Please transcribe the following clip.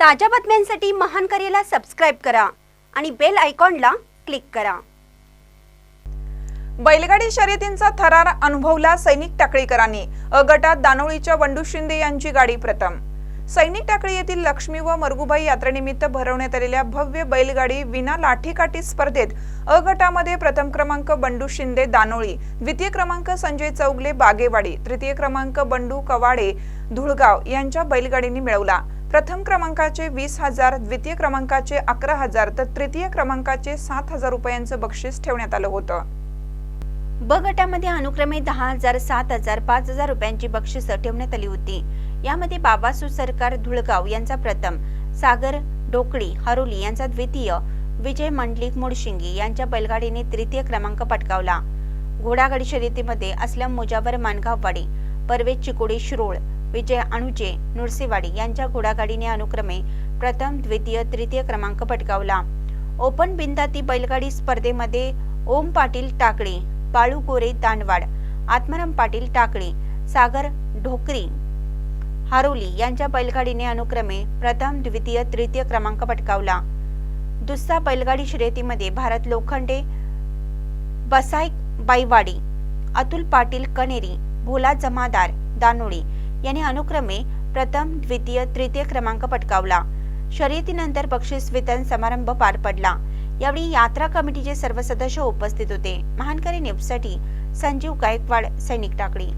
ताज्या बातम्यांसाठी महान करेला सबस्क्राईब करा आणि बेल आयकॉनला क्लिक करा. बैलगाडी शर्यतींचा थरार अनुभवला सैनिक टाकळीकरांनी. अ गटात दानोळीच्या वंडू शिंदे यांची गाडी प्रथम. सैनिक टाकळी येथील लक्ष्मी व मरगुबाई यात्रेनिमित्त भरवण्यात आलेल्या भव्य बैलगाडी विना लाठीकाठी स्पर्धेत अ गटामध्ये प्रथम क्रमांक बंडू शिंदे दानोळी द्वितीय क्रमांक संजय चौगले बागेवाडी तृतीय क्रमांक बंडू कवाडे धुळगाव यांच्या बैलगाडींनी मिळवला. प्रथम क्रमांकाचे वीस हजार द्वितीय क्रमांकाचे अकरा हजार तर तृतीय क्रमांकाचे सात हजार रुपयांचं बक्षीस ठेवण्यात आलं होतं. ब गटामध्ये अनुक्रमे दहा हजार सात हजार पाच हजार रुपयांची बक्षिसं ठेवण्यात आली होती. यामध्ये बाबासू सरकार धुळगाव यांचा प्रथम सागर डोकळी हरोली यांचा द्वितीय विजय मंडलिक मुडशिंगी यांच्या बैलगाडीने तृतीय क्रमांक पटकावला. घोडागाडी शर्यतीमध्ये असलम मुजावर मानगाववाडी परवेज चिकोडी शिरोळ विजय अणुजे नुरसेवाडी यांच्या घोडागाडीने अनुक्रमे प्रथम द्वितीय तृतीय क्रमांक पटकावला. ओपन बिंदाती बैलगाडी स्पर्धेमध्ये ओम पाटील टाकळे बाळू गोरे दांडवाड आत्माराम पाटील टाकळे सागर ढोकरी हारोली यांच्या बैलगाडीने अनुक्रमे प्रथम द्वितीय तृतीय क्रमांक पटकावला. दुसरा बैलगाडी शर्यतीमध्ये भारत लोखंडे बसाईक बाईवाडी अतुल पाटील कनेरी भोला जमादार दानोळी यांनी अनुक्रमे प्रथम द्वितीय तृतीय क्रमांक पटकावला. शर्यतीनंतर बक्षीस वितरण समारंभ पार पडला. यावेळी यात्रा कमिटीचे सर्व सदस्य उपस्थित होते. महानकरी न्यूजसाठी संजीव गायकवाड सैनिक टाकळी.